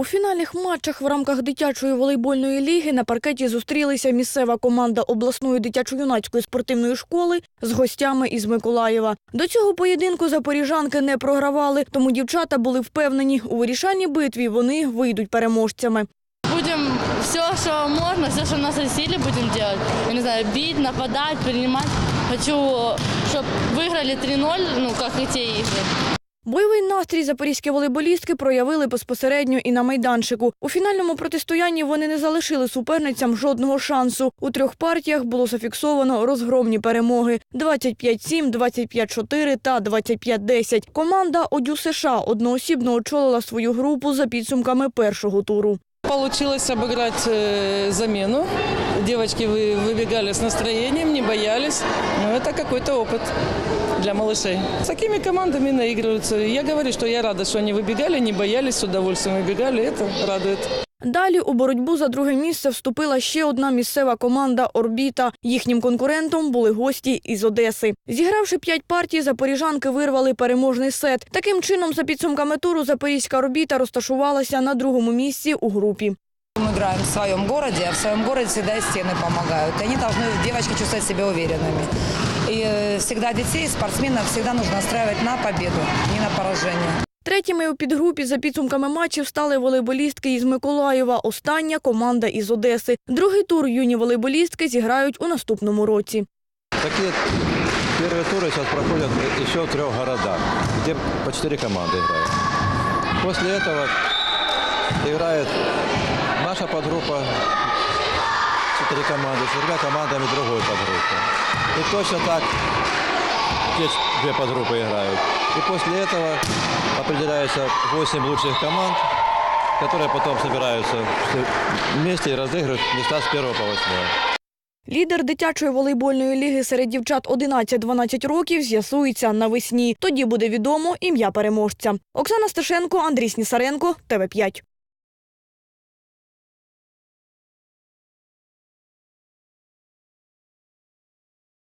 У фінальних матчах в рамках дитячої волейбольної ліги на паркеті зустрілися місцева команда обласної дитячо-юнацької спортивної школи з гостями із Миколаєва. До цього поєдинку запоріжанки не програвали, тому дівчата були впевнені, у вирішальній битві вони вийдуть переможцями. Будем все, что можно, все, что в нас силе будем делать. Я не знаю, бить, нападать, принимать. Хочу, чтобы выиграли 3-0, ну, как и те игры. Бойовий настрій запорізькі волейболістки проявили безпосередньо і на майданчику. У фінальному протистоянні вони не залишили суперницям жодного шансу. У трьох партіях було зафіксовано розгромні перемоги: 25-7, 25-4 та 25-10. Команда ОДЮ США одноосібно очолила свою групу за підсумками першого туру. Получилось обыграть э, замену. Девочки вы, выбегали с настроением, не боялись. Ну, это какой-то опыт для малышей. С такими командами наигрываются. Я говорю, что я рада, что они выбегали, не боялись, с удовольствием выбегали. Это радует. Далі у боротьбу за друге місце вступила ще одна місцева команда Орбіта. Їхнім конкурентом були гості із Одеси. Зігравши п'ять партій, запоріжанки вирвали переможний сет. Таким чином, за підсумками туру, запорізька орбіта розташувалася на другому місці у групі. Мы играем в своем городе, а в своем городе всегда и стены помогают. И они должны, девочки, чувствовать себя уверенными. И э, всегда детей, спортсменов всегда нужно настраивать на победу, не на поражение. Третіми у підгрупі за підсумками матчів стали волейболістки із Миколаєва. Остання команда із Одеси. Другий тур юні волейболістки зіграють у наступному році. Такие первые туры сейчас проходят еще в трех городах, где по четыре команды играют. После этого играет наша подгруппа, четыре команды, с тремя командами другой подгруппы. И точно так те ч- две подгруппы играют. И после этого определяются 8 лучших команд, которые потом собираются вместе и разыгрывают места с 1 по 8. Лідер дитячої волейбольної ліги серед дівчат 11-12 років з'ясується навесні. Тоді буде відомо ім'я переможця. Оксана Сташенко, Андрій Снісаренко, ТВ5.